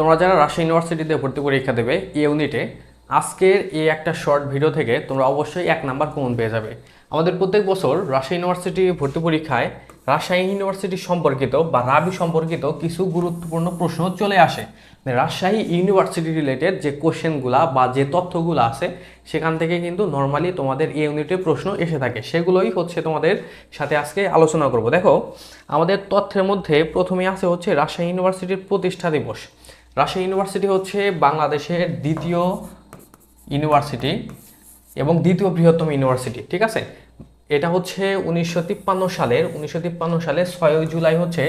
তোমরা যারা রাজশাহী ইউনিভার্সিটিতে ভর্তি পরীক্ষা দেবে এই ইউনিটে, আজকের এই একটা শর্ট ভিডিও থেকে তোমরা অবশ্যই এক নাম্বার কমন পেয়ে যাবে। আমাদের প্রত্যেক বছর রাজশাহী ইউনিভার্সিটি ভর্তি পরীক্ষায় রাজশাহী ইউনিভার্সিটি সম্পর্কিত বা রাবি সম্পর্কিত কিছু গুরুত্বপূর্ণ প্রশ্ন চলে আসে। মানে রাজশাহী ইউনিভার্সিটি রিলেটেড যে কোশ্চেনগুলা বা যে তথ্যগুলো আছে, সেখান থেকে কিন্তু নর্মালি তোমাদের এই ইউনিটে প্রশ্ন এসে থাকে। সেগুলোই হচ্ছে তোমাদের সাথে আজকে আলোচনা করব। দেখো, আমাদের তথ্যের মধ্যে প্রথমে আছে হচ্ছে রাজশাহী ইউনিভার্সিটির প্রতিষ্ঠা দিবস। রাজশাহী ইউনিভার্সিটি হচ্ছে বাংলাদেশের দ্বিতীয় ইউনিভার্সিটি এবং দ্বিতীয় বৃহত্তম ইউনিভার্সিটি, ঠিক আছে? এটা হচ্ছে উনিশশো তিপ্পান্ন সালের, উনিশশো তিপ্পান্ন সালে ছয়ই জুলাই হচ্ছে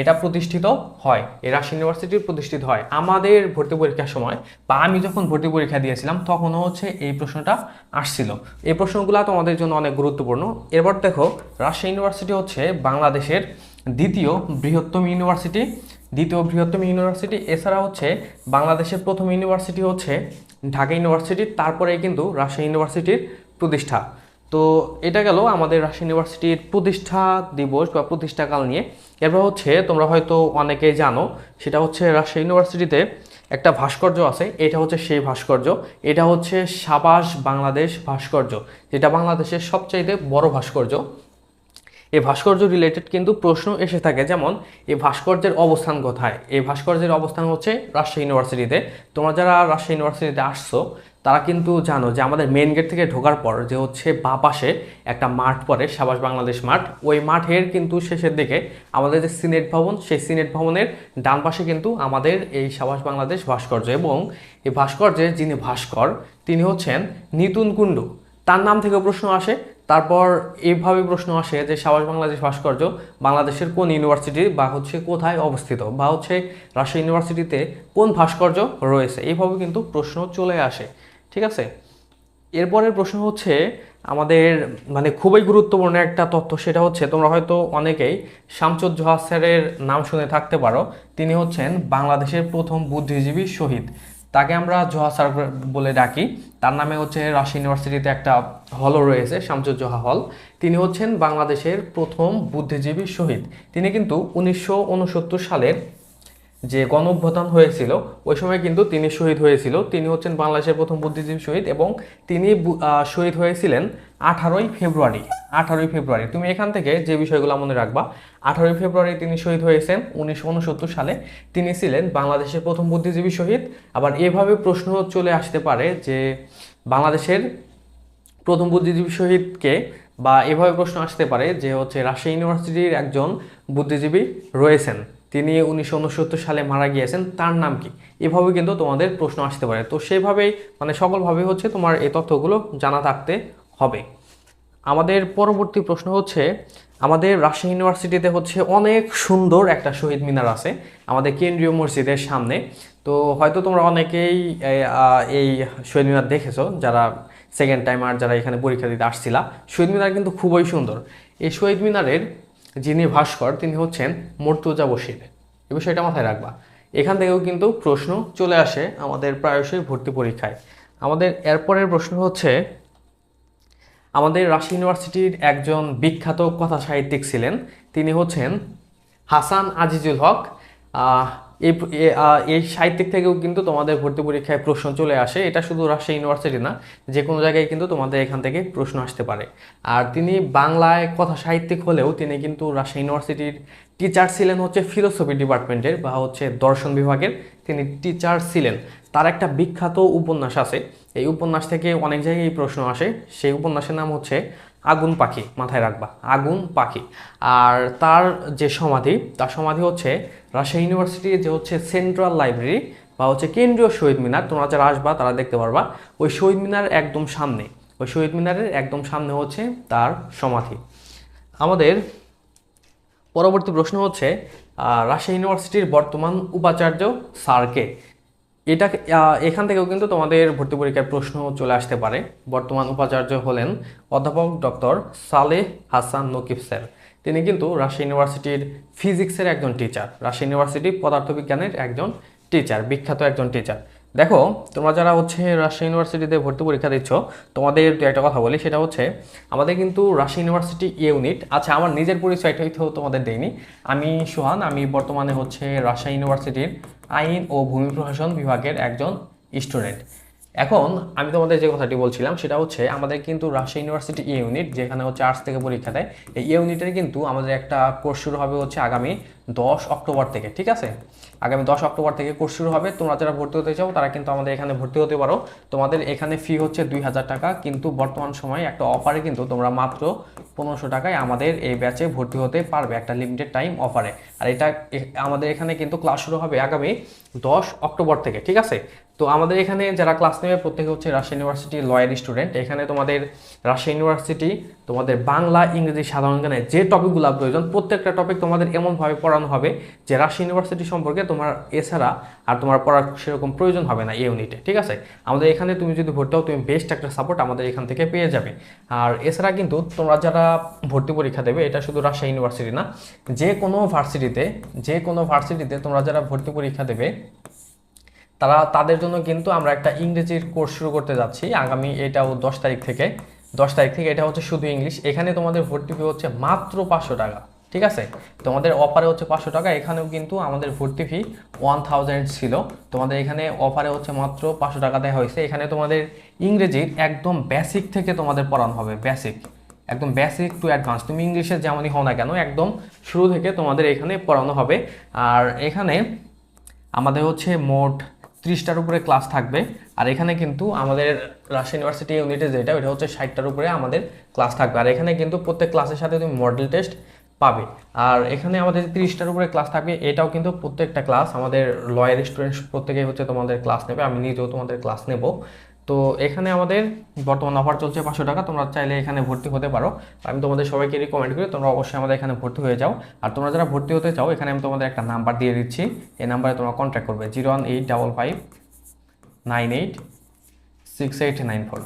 এটা প্রতিষ্ঠিত হয়, এই রাজশাহী ইউনিভার্সিটি প্রতিষ্ঠিত হয়। আমাদের ভর্তি পরীক্ষার সময় বা আমি যখন ভর্তি পরীক্ষা দিয়েছিলাম, তখনও হচ্ছে এই প্রশ্নটা আসছিল। এই প্রশ্নগুলো তোমাদের জন্য অনেক গুরুত্বপূর্ণ। এরপর দেখো রাজশাহী ইউনিভার্সিটি হচ্ছে বাংলাদেশের দ্বিতীয় বৃহত্তম ইউনিভার্সিটি, দ্বিতীয় বৃহত্তম ইউনিভার্সিটি, এছাড়া হচ্ছে বাংলাদেশের প্রথম ইউনিভার্সিটি হচ্ছে ঢাকা ইউনিভার্সিটি, তারপরেই কিন্তু রাজশাহী ইউনিভার্সিটির প্রতিষ্ঠা। তো এটা গেল আমাদের রাজশাহী ইউনিভার্সিটির প্রতিষ্ঠা দিবস বা প্রতিষ্ঠাকাল নিয়ে। এরপর হচ্ছে তোমরা হয়তো অনেকেই জানো, সেটা হচ্ছে রাজশাহী ইউনিভার্সিটিতে একটা ভাস্কর্য আছে, এটা হচ্ছে সেই ভাস্কর্য। এটা হচ্ছে সাবাস বাংলাদেশ ভাস্কর্য, যেটা বাংলাদেশের সবচাইতে বড় ভাস্কর্য। এই ভাস্কর্য রিলেটেড কিন্তু প্রশ্ন এসে থাকে, যেমন এই ভাস্কর্যের অবস্থান কোথায়? এই ভাস্কর্যের অবস্থান হচ্ছে রাজশাহী ইউনিভার্সিটিতে। তোমরা যারা রাজশাহী ইউনিভার্সিটিতে আসছো, তারা কিন্তু জানো যে আমাদের মেন গেট থেকে ঢোকার পর যে হচ্ছে বা পাশে একটা মাঠ পড়ে, সাবাস বাংলাদেশ মাঠ। ওই মাঠের কিন্তু শেষের দিকে আমাদের যে সিনেট ভবন, সেই সিনেট ভবনের ডান পাশে কিন্তু আমাদের এই সাবাস বাংলাদেশ ভাস্কর্য এবং এই ভাস্কর্যের যিনি ভাস্কর, তিনি হচ্ছেন নিতুন কুণ্ডু। তার নাম থেকে প্রশ্ন আসে তারপর এইভাবে প্রশ্ন আসে যে সাবাস বাংলাদেশ ভাস্কর্য বাংলাদেশের কোন ইউনিভার্সিটি বা হচ্ছে কোথায় অবস্থিত বা হচ্ছে রাজশাহী ইউনিভার্সিটিতে কোন ভাস্কর্য রয়েছে? এইভাবে কিন্তু প্রশ্ন চলে আসে। ঠিক আছে? এরপরের প্রশ্ন হচ্ছে আমাদের মানে খুবই গুরুত্বপূর্ণ একটা তথ্য, সেটা হচ্ছে তোমরা হয়তো অনেকেই শামচুদ স্যারের নাম শুনে থাকতে পারো। তিনি হচ্ছেন বাংলাদেশের প্রথম বুদ্ধিজীবী শহীদ। তাকে আমরা জোহা স্যার বলে ডাকি। তার নামে হচ্ছে রাশি ইউনিভার্সিটিতে একটা হলও রয়েছে শামচুদ জোহা হল। তিনি হচ্ছেন বাংলাদেশের প্রথম বুদ্ধিজীবী শহীদ। তিনি কিন্তু উনিশশো উনসত্তর সালের যে গণ হয়েছিল, ওই সময় কিন্তু তিনি শহীদ হয়েছিল। তিনি হচ্ছেন বাংলাদেশের প্রথম বুদ্ধিজীবী শহীদ এবং তিনি শহীদ হয়েছিলেন আঠারোই ফেব্রুয়ারি আঠারোই ফেব্রুয়ারি। তুমি এখান থেকে যে বিষয়গুলো মনে রাখবা, আঠারোই ফেব্রুয়ারি তিনি শহীদ হয়েছেন উনিশশো উনসত্তর সালে। তিনি ছিলেন বাংলাদেশের প্রথম বুদ্ধিজীবী শহীদ। আবার এভাবে প্রশ্ন চলে আসতে পারে যে বাংলাদেশের প্রথম বুদ্ধিজীবী শহীদকে বা এভাবে প্রশ্ন আসতে পারে যে হচ্ছে রাজশাহী ইউনিভার্সিটির একজন বুদ্ধিজীবী রয়েছেন। তিনি উনিশশো উনসত্তর সালে মারা গিয়েছেন, তার নাম কি? এভাবে কিন্তু তোমাদের প্রশ্ন আসতে পারে। তো সেইভাবেই মানে সকলভাবে হচ্ছে তোমার এই তথ্যগুলো জানা থাকতে হবে। আমাদের পরবর্তী প্রশ্ন হচ্ছে, আমাদের রাজশাহী ইউনিভার্সিটিতে হচ্ছে অনেক সুন্দর একটা শহীদ মিনার আছে আমাদের কেন্দ্রীয় মসজিদের সামনে। তো হয়তো তোমরা অনেকেই এই শহীদ মিনার দেখেছ, যারা সেকেন্ড টাইম আর যারা এখানে পরীক্ষা দিতে আসছিলা। শহীদ মিনার কিন্তু খুবই সুন্দর। এই শহীদ মিনারের যিনি ভাস্কর, তিনি হচ্ছেন মর্তুজা বসির এ বিষয়টা মাথায় রাখবা। এখান থেকেও কিন্তু প্রশ্ন চলে আসে আমাদের প্রায়শই ভর্তি পরীক্ষায়। আমাদের এরপরের প্রশ্ন হচ্ছে, আমাদের রাশি ইউনিভার্সিটির একজন বিখ্যাত কথা সাহিত্যিক ছিলেন। তিনি হচ্ছেন হাসান আজিজুল হক। এই এই সাহিত্যিক থেকেও কিন্তু তোমাদের ভর্তি পরীক্ষায় প্রশ্ন চলে আসে। এটা শুধু রাজশাহী ইউনিভার্সিটি না, যে কোনো জায়গায় কিন্তু তোমাদের এখান থেকে প্রশ্ন আসতে পারে। আর তিনি বাংলায় কথা সাহিত্যিক হলেও তিনি কিন্তু রাজশাহী ইউনিভার্সিটির টিচার ছিলেন হচ্ছে ফিলোসফি ডিপার্টমেন্টের বা হচ্ছে দর্শন বিভাগের তিনি টিচার ছিলেন। তার একটা বিখ্যাত উপন্যাস আছে। এই উপন্যাস থেকে অনেক জায়গায় প্রশ্ন আসে। সেই উপন্যাসের নাম হচ্ছে আগুন পাখি মাথায় রাখবা, আগুন পাখি। আর তার যে সমাধি, তার সমাধি হচ্ছে রাজশাহী ইউনিভার্সিটির যে হচ্ছে সেন্ট্রাল লাইব্রেরি বা হচ্ছে কেন্দ্রীয় শহীদ মিনার, তোমরা যারা আসবা তারা দেখতে পারবা, ওই শহীদ মিনার একদম সামনে, ওই শহীদ মিনারের একদম সামনে হচ্ছে তার সমাধি। আমাদের পরবর্তী প্রশ্ন হচ্ছে রাজশাহী ইউনিভার্সিটির বর্তমান উপাচার্য স্যারকে এটা এখান থেকেও কিন্তু তোমাদের ভর্তি পরীক্ষার প্রশ্ন চলে আসতে পারে। বর্তমান উপাচার্য হলেন অধ্যাপক ডক্টর সালেহ হাসান নকিব স্যার। তিনি কিন্তু রাজশাহী ইউনিভার্সিটির ফিজিক্সের একজন টিচার রাজশাহী ইউনিভার্সিটি পদার্থবিজ্ঞানের একজন টিচার বিখ্যাত একজন টিচার দেখো, তোমরা যারা হচ্ছে রাজশাহী ইউনিভার্সিটিতে ভর্তি পরীক্ষা দিচ্ছ, তোমাদের দু একটা কথা বলি, সেটা হচ্ছে আমাদের কিন্তু রাশিয়া ইউনিভার্সিটি ইউনিট আচ্ছা আমার নিজের পরিচয়টাই তো তোমাদের দেয়নি আমি সোহান, আমি বর্তমানে হচ্ছে রাজশাহী ইউনিভার্সিটির আইন ও ভূমি প্রশাসন বিভাগের একজন স্টুডেন্ট এখন আমি তোমাদের যে কথাটি বলছিলাম, সেটা হচ্ছে আমাদের কিন্তু রাজশাহী ইউনিভার্সিটি ইউনিট যেখানে হচ্ছে আর্টস থেকে পরীক্ষা দেয়, এই ইউনিটের কিন্তু আমাদের একটা কোর্স শুরু হবে হচ্ছে আগামী দশ অক্টোবর থেকে, ঠিক আছে? আগামী দশ অক্টোবর থেকে কোর্স শুরু হবে, তোমরা যারা ভর্তি হতে চাও, তারা কিন্তু আমাদের এখানে ভর্তি হতে পারো। তোমাদের এখানে ফি হচ্ছে দুই হাজার টাকা, কিন্তু বর্তমান সময়ে একটা অফারে কিন্তু তোমরা মাত্র পনেরোশো টাকায় আমাদের এই ব্যাচে ভর্তি হতে পারবে, একটা লিমিটেড টাইম অফারে আর এটা আমাদের এখানে কিন্তু ক্লাস শুরু হবে আগামী দশ অক্টোবর থেকে, ঠিক আছে? তো আমাদের এখানে যারা ক্লাস নেবে, প্রত্যেকে হচ্ছে রাজশাহী ইউনিভার্সিটি লয়ার স্টুডেন্ট এখানে তোমাদের রাজশাহী ইউনিভার্সিটি তোমাদের বাংলা, ইংরেজি, সাধারণ জ্ঞানে যে টপিকগুলো প্রয়োজন, প্রত্যেকটা টপিক তোমাদের এমনভাবে পড়ানো হবে যে রাজশাহী ইউনিভার্সিটি সম্পর্কে তোমার এছাড়া আর তোমার পড়ার সেরকম প্রয়োজন হবে না এই ইউনিটে ঠিক আছে? আমাদের এখানে তুমি যদি ভর্তি হও, তুমি বেস্ট একটা সাপোর্ট আমাদের এখান থেকে পেয়ে যাবে। আর এছাড়া কিন্তু তোমরা যারা ভর্তি পরীক্ষা দেবে, এটা শুধু রাজশাহী ইউনিভার্সিটি না, যে কোনো ভার্সিটিতে যে কোনো ভার্সিটিতে তোমরা যারা ভর্তি পরীক্ষা দেবে তারা, তাদের জন্য কিন্তু আমরা একটা ইংরেজির কোর্স শুরু করতে যাচ্ছি আগামী, এটাও দশ তারিখ থেকে। দশ তারিখ থেকে এটা হচ্ছে শুধু ইংলিশ। এখানে তোমাদের ভর্তি ফি হচ্ছে মাত্র পাঁচশো টাকা, ঠিক আছে? তোমাদের অফারে হচ্ছে পাঁচশো টাকা, এখানেও কিন্তু আমাদের ভর্তি ফি ওয়ান থাউজেন্ড ছিল। তোমাদের এখানে অফারে হচ্ছে মাত্র পাঁচশো টাকা দেওয়া হয়েছে। এখানে তোমাদের ইংরেজির একদম বেসিক থেকে তোমাদের পড়ানো হবে বেসিক একদম বেসিক টু অ্যাডভান্স তুমি ইংলিশে যেমনই হও না কেন, একদম শুরু থেকে তোমাদের এখানে পড়ানো হবে। আর এখানে আমাদের হচ্ছে মোট ত্রিশটার উপরে ক্লাস থাকবে। আর এখানে কিন্তু আমাদের রাজশাহী ইউনিভার্সিটি ইউনিটে যেটা, ওইটা হচ্ছে ষাটটার উপরে আমাদের ক্লাস থাকবে। আর এখানে কিন্তু প্রত্যেক ক্লাসের সাথে তুমি মডেল টেস্ট পাবে। আর এখানে আমাদের তিরিশটার উপরে ক্লাস থাকবে, এটাও কিন্তু প্রত্যেকটা ক্লাস আমাদের লয়ার স্টুডেন্টস প্রত্যেকেই হচ্ছে তোমাদের ক্লাস নেবে। আমি নিজেও তোমাদের ক্লাস নেব। তো এখানে আমাদের বর্তমান অফার চলছে পাঁচশো টাকা, তোমরা চাইলে এখানে ভর্তি হতে পারো। আমি তোমাদের সবাইকে রিকমেন্ড করি, তোমরা অবশ্যই আমাদের এখানে ভর্তি হয়ে যাও। আর তোমরা যারা ভর্তি হতে চাও, এখানে আমি তোমাদের একটা নাম্বার দিয়ে দিচ্ছি। এই নাম্বারে তোমরা কন্ট্যাক্ট করবে zero one eight double five nine eight six eight nine four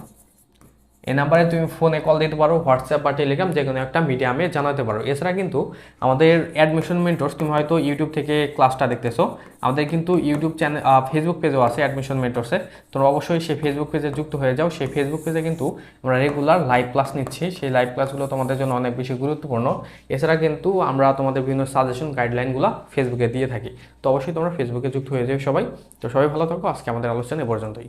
এই নাম্বারে তুমি ফোনে কল দিতে পারো হোয়াটসঅ্যাপ বা টেলিগ্রাম যে কোনো একটা মিডিয়ামে জানাতে পারো। এছাড়া কিন্তু আমাদের অ্যাডমিশন মেন্টর্স তুমি হয়তো ইউটিউব থেকে ক্লাসটা দেখতেছো। আমাদের কিন্তু ইউটিউব চ্যানেল ফেসবুক পেজও আছে অ্যাডমিশন মেন্টর্সের তোমরা অবশ্যই সেই ফেসবুক পেজে যুক্ত হয়ে যাও। সেই ফেসবুক পেজে কিন্তু আমরা রেগুলার লাইভ ক্লাস নিচ্ছি। সেই লাইভ ক্লাসগুলো তোমাদের জন্য অনেক বেশি গুরুত্বপূর্ণ। এছাড়া কিন্তু আমরা তোমাদের বিভিন্ন সাজেশন গাইডলাইনগুলো ফেসবুকে দিয়ে থাকি। তো অবশ্যই তোমরা ফেসবুকে যুক্ত হয়ে যাও সবাই। তো সবাই ভালো থাকো। আজকে আমাদের আলোচনা এ পর্যন্তই।